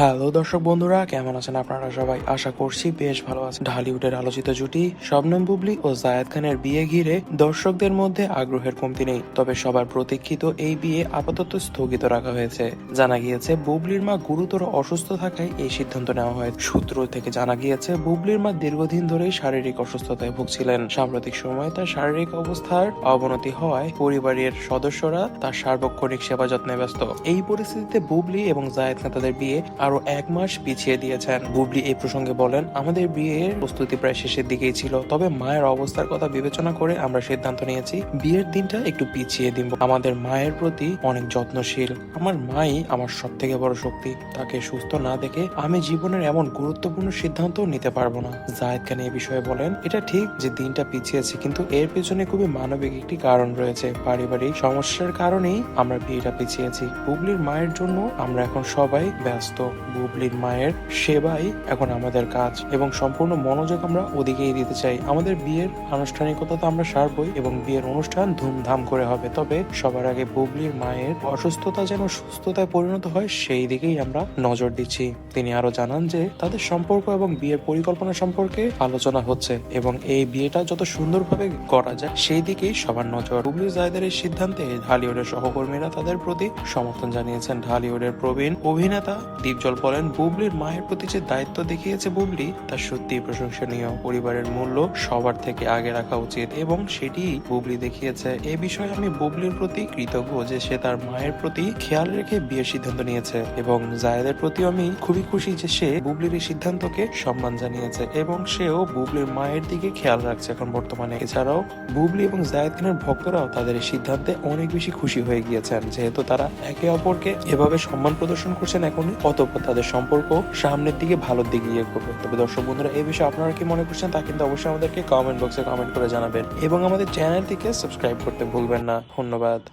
Hello দর্শক বন্ধুরা, কেমন আছেন আপনারা সবাই? আশা করছি বেশ ভালো আছেন। ঢালিউডের আলোচিত জুটি শবনম বুবলি ও জায়েদ খানের বিয়ে ঘিরে দর্শকদের মধ্যে আগ্রহের কমতি নেই। তবে সবার প্রতীক্ষিত এই বিয়ে আপাতত স্থগিত রাখা হয়েছে। জানা গিয়েছে, বুবলির মা গুরুতর অসুস্থ থাকায় এই সিদ্ধান্ত নেওয়া হয় সূত্র থেকে জানা গিয়েছে, বুবলির মা দীর্ঘদিন ধরেই শারীরিক অসুস্থতায় ভুগছিলেন। সাম্প্রতিক সময়ে তার শারীরিক অবস্থার অবনতি হওয়ায় পরিবারের সদস্যরা তার সার্বক্ষণিক সেবা যত্নে ব্যস্ত। এই পরিস্থিতিতে বুবলি এবং জায়েদ খান তাদের বিয়ে আরও এক মাস পিছিয়ে দিয়েছেন। বুবলি এই প্রসঙ্গে বলেন, আমাদের বিয়ের প্রস্তুতি প্রায় শেষের দিকেই ছিল। তবে মায়ের অবস্থার কথা বিবেচনা করে আমরা সিদ্ধান্ত নিয়েছি, বিয়ের দিনটা একটু পিছিয়ে দিব। আমাদের মায়ের প্রতি অনেক যত্নশীল। আমার মাই আমার সব থেকে বড় শক্তি। তাকে সুস্থ না দেখে আমি জীবনের এমন গুরুত্বপূর্ণ সিদ্ধান্ত নিতে পারব না। জায়েদ খান এই বিষয়ে বলেন, এটা ঠিক যে দিনটা পিছিয়েছে, কিন্তু এর পেছনে খুবই মানবিক একটি কারণ রয়েছে। পারিবারিক সমস্যার কারণেই আমরা বিয়েটা পিছিয়েছি। বুবলির মায়ের জন্য আমরা এখন সবাই ব্যস্ত। বুবলির মায়ের সেবাই এখন আমাদের কাজ এবং সম্পূর্ণ মনোযোগ আমরা ওদিকেই দিতে চাই। আমাদের বিয়ের আনুষ্ঠানিকতা তো আমরা সারবই এবং বিয়ের অনুষ্ঠান ধুমধাম করে হবে। তবে সবার আগে বুবলির মায়ের অসুস্থতা যেন সুস্থতায় পরিণত হয়, সেই দিকেই আমরা নজর দিচ্ছি। তিনি আরও জানান যে, তাদের সম্পর্ক এবং বিয়ের পরিকল্পনা সম্পর্কে আলোচনা হচ্ছে এবং এই বিয়েটা যত সুন্দরভাবে করা যায়, সেই দিকেই সবার নজর। বুবলি জায়দের এই সিদ্ধান্তে ঢালিউডের সহকর্মীরা তাদের প্রতি সমর্থন জানিয়েছেন। ঢালিউডের প্রবীণ অভিনেতা দীপজল বলেন, বুবলির মায়ের প্রতি যে দায়িত্ব দেখিয়েছে বুবলি, তা সত্যিই প্রশংসনীয়। পরিবারের মূল্য সবার থেকে আগে রাখা উচিত এবং সেটি বুবলি দেখিয়েছে। এ বিষয়ে আমি বুবলির প্রতি কৃতজ্ঞ যে সে তার মায়ের প্রতি খেয়াল রেখে বিয়ের সিদ্ধান্ত নিয়েছে এবং জায়েদের প্রতি আমি খুবই খুশি যে সে বুবলির এই সিদ্ধান্তকে সম্মান জানিয়েছে এবং সেও বুবলির মায়ের দিকে খেয়াল রাখছে এখন বর্তমানে। এছাড়াও, বুবলি এবং জায়েদ খানের ভক্তরাও তাদের এই সিদ্ধান্তে অনেক বেশি খুশি হয়ে গিয়েছেন। যেহেতু তারা একে অপরকে এভাবে সম্মান প্রদর্শন করছেন এখনই, অতঃপর তাদের সম্পর্ক সামনের দিকে ভালোর দিকে ইয়ে করবে। তবে দর্শক বন্ধুরা, এই বিষয়ে আপনারা কি মনে করছেন তা কিন্তু অবশ্যই আমাদেরকে কমেন্ট বক্সে কমেন্ট করে জানাবেন। এবং আমাদের চ্যানেলটিকে সাবস্ক্রাইব করতে ভুলবেন না। ধন্যবাদ।